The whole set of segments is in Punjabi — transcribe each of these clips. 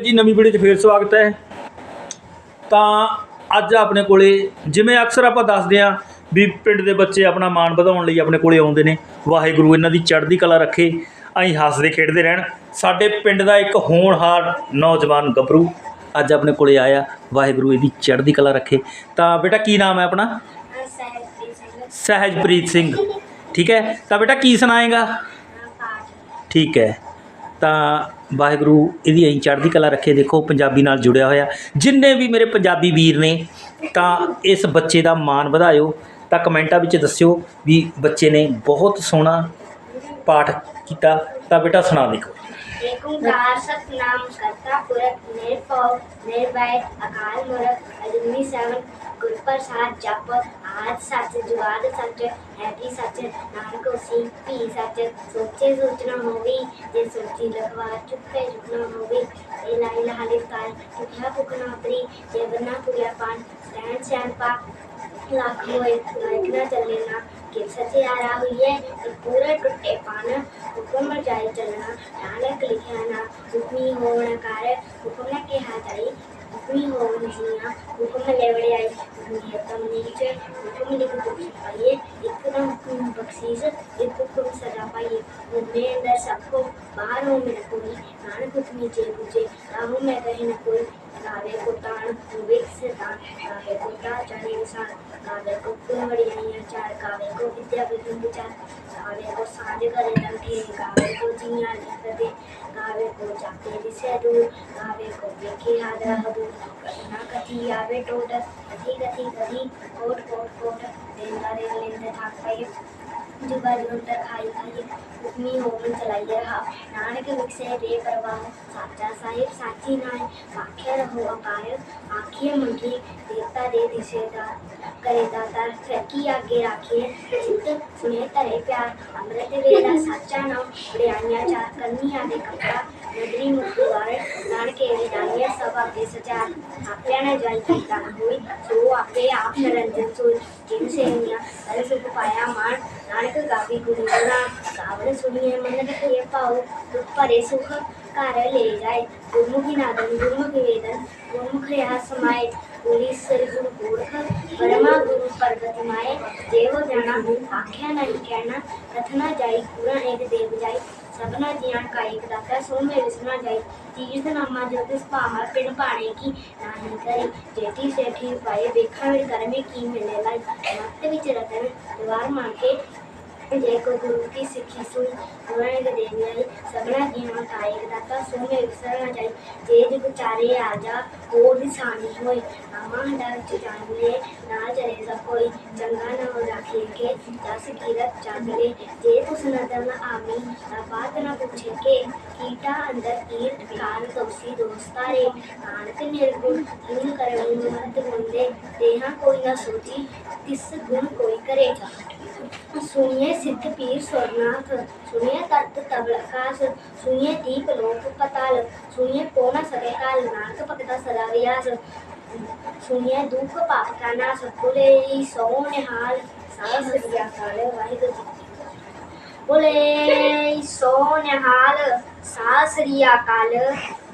ਜੀ ਨਵੀਂ ਵੀਡੀਓ 'ਚ ਫੇਰ ਸਵਾਗਤ ਹੈ। ਤਾਂ ਅੱਜ ਆਪਣੇ ਕੋਲੇ ਜਿਵੇਂ ਅਕਸਰ ਆਪਾਂ ਦੱਸਦੇ ਆਂ ਵੀ ਪਿੰਡ ਦੇ ਬੱਚੇ ਆਪਣਾ ਮਾਣ ਵਧਾਉਣ ਲਈ ਆਪਣੇ ਕੋਲੇ ਆਉਂਦੇ ਨੇ ਵਾਹਿਗੁਰੂ ਇਹਨਾਂ ਦੀ ਚੜ੍ਹਦੀ ਕਲਾ ਰੱਖੇ ਅਸੀਂ ਹੱਸਦੇ ਖੇਡਦੇ ਰਹਿਣ। ਸਾਡੇ ਪਿੰਡ ਦਾ ਇੱਕ ਹੋਣਹਾਰ ਨੌਜਵਾਨ ਗੱਭਰੂ ਅੱਜ ਆਪਣੇ ਕੋਲੇ ਆਇਆ ਵਾਹਿਗੁਰੂ ਇਹਦੀ ਚੜ੍ਹਦੀ ਕਲਾ ਰੱਖੇ। ਤਾਂ ਬੇਟਾ ਕੀ ਨਾਮ ਹੈ ਆਪਣਾ? ਸਹਿਜਪ੍ਰੀਤ ਸਿੰਘ। ਠੀਕ ਹੈ? ਤਾਂ ਬੇਟਾ ਕੀ ਸੁਣਾਏਗਾ? ਠੀਕ ਹੈ। ਤਾਂ ਵਾਹਿਗੁਰੂ ਇਹਦੀ ਐਂ ਚੜ੍ਹਦੀ ਕਲਾ ਰੱਖੇ, ਦੇਖੋ ਪੰਜਾਬੀ ਨਾਲ ਜੁੜਿਆ ਹੋਇਆ। ਜਿੰਨੇ ਵੀ ਮੇਰੇ ਪੰਜਾਬੀ ਵੀਰ ਨੇ, ਤਾਂ ਇਸ ਬੱਚੇ ਦਾ ਮਾਣ ਵਧਾਇਓ। ਤਾਂ ਕਮੈਂਟਾਂ ਵਿੱਚ ਦੱਸਿਓ ਵੀ ਬੱਚੇ ਨੇ ਬਹੁਤ ਸੋਹਣਾ ਪਾਠ ਕੀਤਾ। ਤਾਂ ਬੇਟਾ ਸੁਣਾ ਦੇਖੋ। ਏਕ ਓੰਕਾਰ ਸਤਨਾਮ ਕਰਤਾ ਪੁਰਖ ਨਿਰਭਉ ਨਿਰਵੈਰ ਅਕਾਲ ਮੂਰਤ ਅਜੂਨੀ ਸੈਵਨ ਗੁਰ ਪ੍ਰਸਾਦ ਜਪ, ਆਦ ਸੱਚ, ਜੁਗਾਦ ਸੱਚ ਹੈ ਸੱਚ, ਨਾਨਕ ਹੋਸੀ ਵੀ ਸੱਚ, ਸੋਚੇ ਸੋਚਣਾ ਹੋਵੀ, ਜੇ ਸੋਚੀ ਲਖਵਾ ਚੁੱਕੇ ਚੁੱਕਣਾ ਹੋਵੀ ਇਹ ਲਾ ਇਲਾਹਾ ਲਿਖਤਾਰ ਚੁੱਕਿਆ ਭੁਖਣਾ ਉਤਰੀ ਜੇ ਬੰਨਾ ਕੁੜਿਆ ਪਾਣ ਸੈਨ ਸੈਨ ਪਾ, ਲੱਖ ਹੋਏ, ਲਾਇਕ ਚੱਲੇ ਨਾ, ਕਿ ਸੱਚੇ ਆ ਰਾ ਹੋਈ ਹੈ ਤੇ ਪੂਰੇ ਟੁੱਟੇ ਪਾਨ, ਹੁਕਮ ਜਾਏ ਚੱਲਣਾ, ਨਾਨਕ ਲਿਖਿਆ ਨਾ, ਹੁਕਮੀ ਹੋਣ ਕਰ, ਹੁਕਮ ਨੇ ਕਿਹਾ ਜਾਈ ਹੋਣ ਹੁਕਮ ਲੈ ਵੜੇ ਨੀਚ ਹੁਕਮ ਲਿਖ ਦੁਖ ਪਾਈਏ ਇੱਕ ਨਾ ਹੁਕਮ ਬਖਸ਼ੀਸ ਇੱਕ ਹੁਕਮ ਸਦਾ ਪਾਈਏ ਹੁਕਮੇ ਅੰਦਰ ਸਭ ਕੋ ਬਾਹਰ ਹੋ ਮੇਰੇ ਕੋਈ ਨਾਨਕ ਹੁਕਮੀ ਜੇ ਬੁਝੇ ਰਾਹੂ ਮੈਂ ਕਹੇ ਨਾ ਕੋਈ ਕਾਵੇ ਕੋ ਤਾਣ ਵਿਵੇਕ ਸੇ ਤਾਣ ਕਾਵੇ ਕੋ ਤਾ ਚਾਰੇ ਵਿਸਾਰ ਕਾਵੇ ਕੋ ਕੁਲ ਵੜਿਆਈਆਂ ਚਾਰ ਕਾਵੇ ਕੋ ਵਿਦਿਆ ਵਿਦਿਆ ਵਿਚਾਰ। ਕਾਵੇ ਕੋ ਸਾਂਝ ਕਰੇ ਲੰਠੇ ਕਾਵੇ ਕੋ ਜੀਆਂ ਲਿਖਦੇ ਕਾਵੇ ਕੋ ਜਾਤੇ ਦਿਸੇ ਦੂਰ, ਕਾਵੇ ਕੋ ਵੇਖੇ ਹਾਦਰਾ ਹਦੂ ਨਾ ਕਥੀ ਆਵੇ ਟੋਟ ਕਥੀ ਕਥੀ ਕਥੀ ਕੋਟ ਕੋਟ ਕੋਟ ਦੇਂਦਾ ਦੇ ਲੈਂਦੇ ਥੱਕ ਪਈ ਜੁਗਾ ਸਾਚਾ ਸਾਹਿਬ ਸਾਚੀ ਨਾਮ ਆਖਿਆ ਰਹੋ ਅਕਾਰ ਆਖੀਏ ਮੰਗੀ ਦੇਵਤਾ ਦੇ ਦਿਸੇ ਦਾ ਕਰੇ ਦਾਤਾ ਫੈਕੀ ਆਗੇ ਰਾਖੀਏ ਚਿੱਤ ਸੁਨੇ ਧਰੇ ਪਿਆਰ ਅੰਮ੍ਰਿਤ ਵੇਲਾ ਸਾਚਾ ਨਾਮ ਵਡਿਆਈਆਂ ਚਾਰ ਕੰਨੀਆਂ ਦੇ ਕੱਪੜਾ ਨਦਰੀ ਮੁਖਵਾਰ ਨਾਨਕੇ ਵਿਦਾਈਆਂ ਸਭ ਆਪੇ ਸਚਾਰ ਆਪਿਆਂ ਨੇ ਜਲ ਕੀਤਾ ਹੋਈ ਸੋ ਆਪੇ ਆਪ ਨਿਰੰਜਨ ਸੋਈ ਜਿਨ ਸੇਵੀਆਂ ਹਰ ਸੁਖ ਪਾਇਆ ਮਾਨ ਨਾਨਕ ਗਾਵੀ ਗੁਰੂ ਗੁਣਾ ਗਾਵਨ ਸੁਣੀਏ ਮਨ ਰਖੀਏ ਪਾਉ ਦੁਖ ਭਰੇ ਸੁਖ ਘਰ ਲੈ ਜਾਏ। ਗੁਰਮੁਖੀ ਨਾਦਨ, ਗੁਰਮੁਖੀ ਵੇਦਨ, ਗੁਰਮੁਖ ਰਹਾ ਸਮਾਏ। ਗੁਰੀ ਸਰ ਗੁਰੂ ਗੋਰਖ, ਪਰਮਾ ਗੁਰੂ ਪ੍ਰਗਟ ਮਾਏ। ਦੇਵ ਜਾਣਾ, ਆਖਿਆ ਨਹੀਂ ਕਹਿਣਾ ਕਥਨਾ ਜਾਈ ਪੂਰਾ ਇੱਕ ਦੇਵ ਜਾਈ। ਸਭਨਾ ਜੀਆਂ ਕਾ ਇੱਕ ਦਾਤਾ ਸੋ ਮੇ ਵਿਸਨਾ ਜਾਈ। ਤੀਰਥ ਨਾਮਾ ਜੋ ਤਿਸ ਭਾਮਾ ਪਿੰਡ ਪਾਣੇ ਕੀ ਨਾਹੀ ਕਰੇ। ਜੇਤੀ ਸੇਠੀ ਪਾਏ ਵੇਖਾਂ ਵਿੱਚ ਕਰਮੇ ਕੀ ਮਿਲੇ ਲਾਈ ਮੱਤ ਵਿੱਚ ਰਤਨ, ਦਵਾਰ ਮਾਰ ਕੇ ਜੇ ਕੋ ਗੁਰੂ ਕੀ ਸਿੱਖੀ ਸੁਣ ਗੁਰਾਂ ਦੇ ਦੇਵ ਆਈ ਸਭਨਾ ਜੀਵਾਂ ਕਾ ਇੱਕ ਦਾਤਾ ਸੋ ਮੇ ਵਿਸਰ ਨਾ ਜਾਈ ਜੇ ਜਗ ਚਾਰੇ ਆ ਜਾ ਹੋਰ ਨਿਸ਼ਾਨੀ ਹੋਏ। ਆਮਾ ਹੰਡਾ ਵਿੱਚ ਜਾਣ ਲੈ ਨਾ ਚਲੇ ਸਭ ਕੋਈ ਚੰਗਾ ਨਾ ਰਾਖੇ ਕੇ ਦਸ ਕੀਰਤ ਚਾਂਦਲੇ ਜੇ। ਤੁਸ ਨਦਰ ਨਾ ਆਵੀ ਤਾਂ ਬਾਤ ਨਾ ਪੁੱਛੇ ਕੇ ਕੀਟਾ ਅੰਦਰ ਕੀਰਤ ਕਾਲ ਤੋਸੀ ਦੋਸਤਾਰੇ ਨਾਨਕ ਨਿਰਗੁਣ ਗੁਣ ਸੁਣੀਏ ਸਿੱਧ ਪੀਰ ਸਵਰਨਾਥ ਸੁਣੀਏ ਤਰਤ ਤਬਲ ਆਕਾਸ਼ ਸੁਣੀਏ ਦੀਪ ਲੋਕ ਪਤਾਲ, ਸੁਣੀਏ ਪੋਨਾ ਸਕੇ ਕਾਲ ਨਾਨਕ ਭਗਤਾ ਸਦਾ ਵਿਆਸ, ਸੁਣੀਏ ਦੁੱਖ ਪਾਪ ਕਾ ਨਾਸ ਬੋਲੇ ਸੋ ਨਿਹਾਲ, ਸਾਧ ਸ੍ਰੀ ਅਕਾਲ ਵਾਹਿਗੁਰੂ ਜੀ ਕੀ ਬੋਲੇ ਸੋ ਨਿਹਾਲ, ਸਾਧ ਸ੍ਰੀ ਅਕਾਲ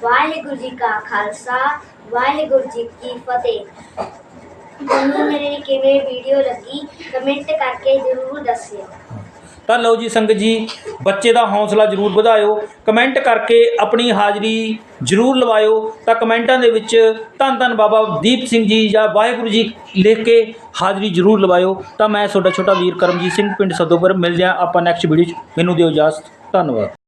ਵਾਹਿਗੁਰੂ ਜੀ ਕਾ ਖਾਲਸਾ, ਵਾਹਿਗੁਰੂ ਜੀ ਕੀ ਫਤਿਹ। ਤੁਹਾਨੂੰ ਮੇਰੀ ਕਿਵੇਂ ਵੀਡੀਓ ਲੱਗੀ ਕਮੈਂਟ ਕਰਕੇ ਜ਼ਰੂਰ ਦੱਸਿਓ। ਤਾਂ ਲਓ ਜੀ ਸੰਗਤ ਜੀ, ਬੱਚੇ ਦਾ ਹੌਸਲਾ ਜ਼ਰੂਰ ਵਧਾਇਓ। ਕਮੈਂਟ ਕਰਕੇ ਆਪਣੀ ਹਾਜ਼ਰੀ ਜ਼ਰੂਰ ਲਵਾਇਓ। ਤਾਂ ਕਮੈਂਟਾਂ ਦੇ ਵਿੱਚ ਧੰਨ ਧੰਨ ਬਾਬਾ ਦੀਪ ਸਿੰਘ ਜੀ ਜਾਂ ਵਾਹਿਗੁਰੂ ਜੀ ਲਿਖ ਕੇ ਹਾਜ਼ਰੀ ਜ਼ਰੂਰ ਲਵਾਇਓ। ਤਾਂ ਮੈਂ ਤੁਹਾਡਾ ਛੋਟਾ ਵੀਰ ਕਰਮਜੀਤ ਸਿੰਘ, ਪਿੰਡ ਸਦੋਪੁਰ ਮਿਲ ਜਾ ਆਪਾਂ ਨੈਕਸਟ ਵੀਡੀਓ 'ਚ। ਮੈਨੂੰ ਦਿਓ ਇਜਾਜ਼ਤ। ਧੰਨਵਾਦ।